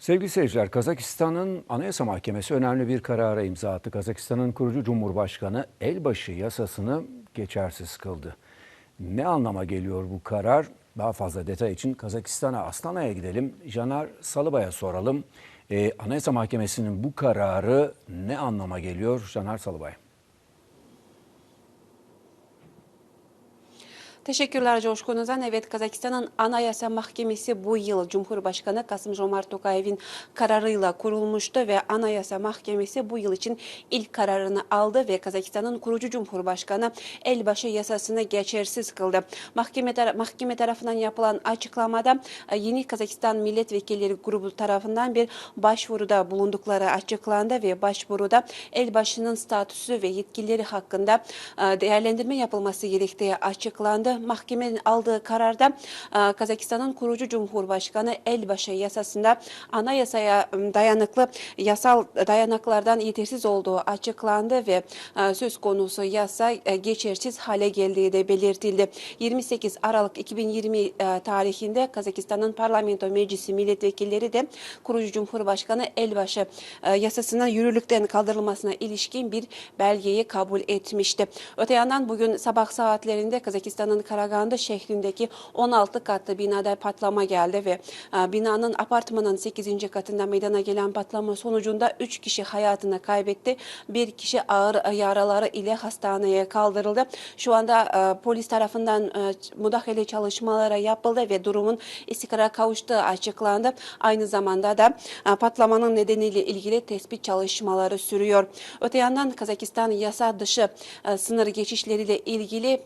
Sevgili seyirciler, Kazakistan'ın Anayasa Mahkemesi önemli bir karara imza attı. Kazakistan'ın kurucu Cumhurbaşkanı elbaşı yasasını geçersiz kıldı. Ne anlama geliyor bu karar? Daha fazla detay için Kazakistan'a Astana'ya gidelim. Janar Salıbay'a soralım. Ee, Anayasa Mahkemesi'nin bu kararı ne anlama geliyor? Janar Salıbay. Teşekkürler coşkunuzdan. Evet Kazakistan'ın Anayasa Mahkemesi bu yıl Cumhurbaşkanı Kasım Jomart Tokayev'in kararıyla kurulmuştu ve Anayasa Mahkemesi bu yıl için ilk kararını aldı ve Kazakistan'ın kurucu Cumhurbaşkanı elbaşı yasasını geçersiz kıldı. Mahkeme, tar- mahkeme tarafından yapılan açıklamada e, yeni Kazakistan Milletvekilleri grubu tarafından bir başvuruda bulundukları açıklandı ve başvuruda elbaşının statüsü ve yetkileri hakkında e, değerlendirme yapılması gerektiği açıklandı. Mahkemenin aldığı kararda e, Kazakistan'ın kurucu Cumhurbaşkanı elbaşı yasasında anayasaya e, dayanıklı yasal dayanaklardan yetersiz olduğu açıklandı ve e, söz konusu yasa e, geçersiz hale geldiği de belirtildi. 28 Aralık 2020 e, tarihinde Kazakistan'ın Parlamento Meclisi milletvekilleri de kurucu Cumhurbaşkanı elbaşı yasasının yürürlükten kaldırılmasına ilişkin bir belgeyi kabul etmişti. Öte yandan bugün sabah saatlerinde Kazakistan'ın Karaganda şehrindeki 16 katlı binada patlama geldi ve e, binanın apartmanın 8. katında meydana gelen patlama sonucunda 3 kişi hayatını kaybetti. Bir kişi ağır yaraları ile hastaneye kaldırıldı. Şu anda e, polis tarafından e, müdahale çalışmaları yapıldı ve durumun istikrara kavuştuğu açıklandı. Aynı zamanda da patlamanın nedeniyle ilgili tespit çalışmaları sürüyor. Öte yandan Kazakistan yasa dışı sınır geçişleriyle ilgili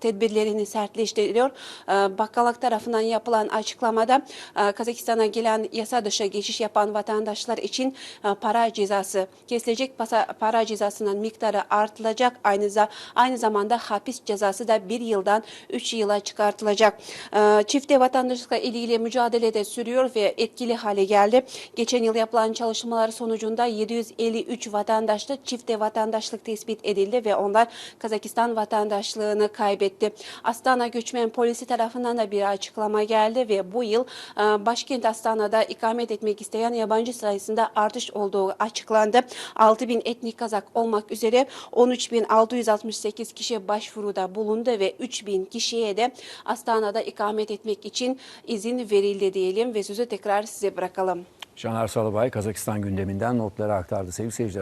tedbirlerini sertleştiriyor. E, Bakanlık tarafından yapılan açıklamada e, Kazakistan'a gelen yasa dışı geçiş yapan vatandaşlar için e, para cezası kesilecek. Para cezasının miktarı artılacak. Aynı, aynı zamanda hapis cezası da bir yıldan 3 yıla çıkartılacak. E, Çifte vatandaşlıkla ilgili mücadele de sürüyor ve etkili hale geldi. Geçen yıl yapılan çalışmalar sonucunda 753 vatandaşlı çifte vatandaşlık tespit edildi ve onlar Kazakistan vatandaşlığını kaybetti. Astana Göçmen Polisi tarafından da bir açıklama geldi ve bu yıl e, başkent Astana'da ikamet etmek isteyen yabancı sayısında artış olduğu açıklandı. 6 bin etnik Kazak olmak üzere 13.668 kişi başvuruda bulundu ve 3 bin kişiye de Astana'da ikamet etmek için izin verildi diyelim ve sözü tekrar size bırakalım. Janar Salıbay Kazakistan gündeminden notları aktardı. Sevgili seyirciler.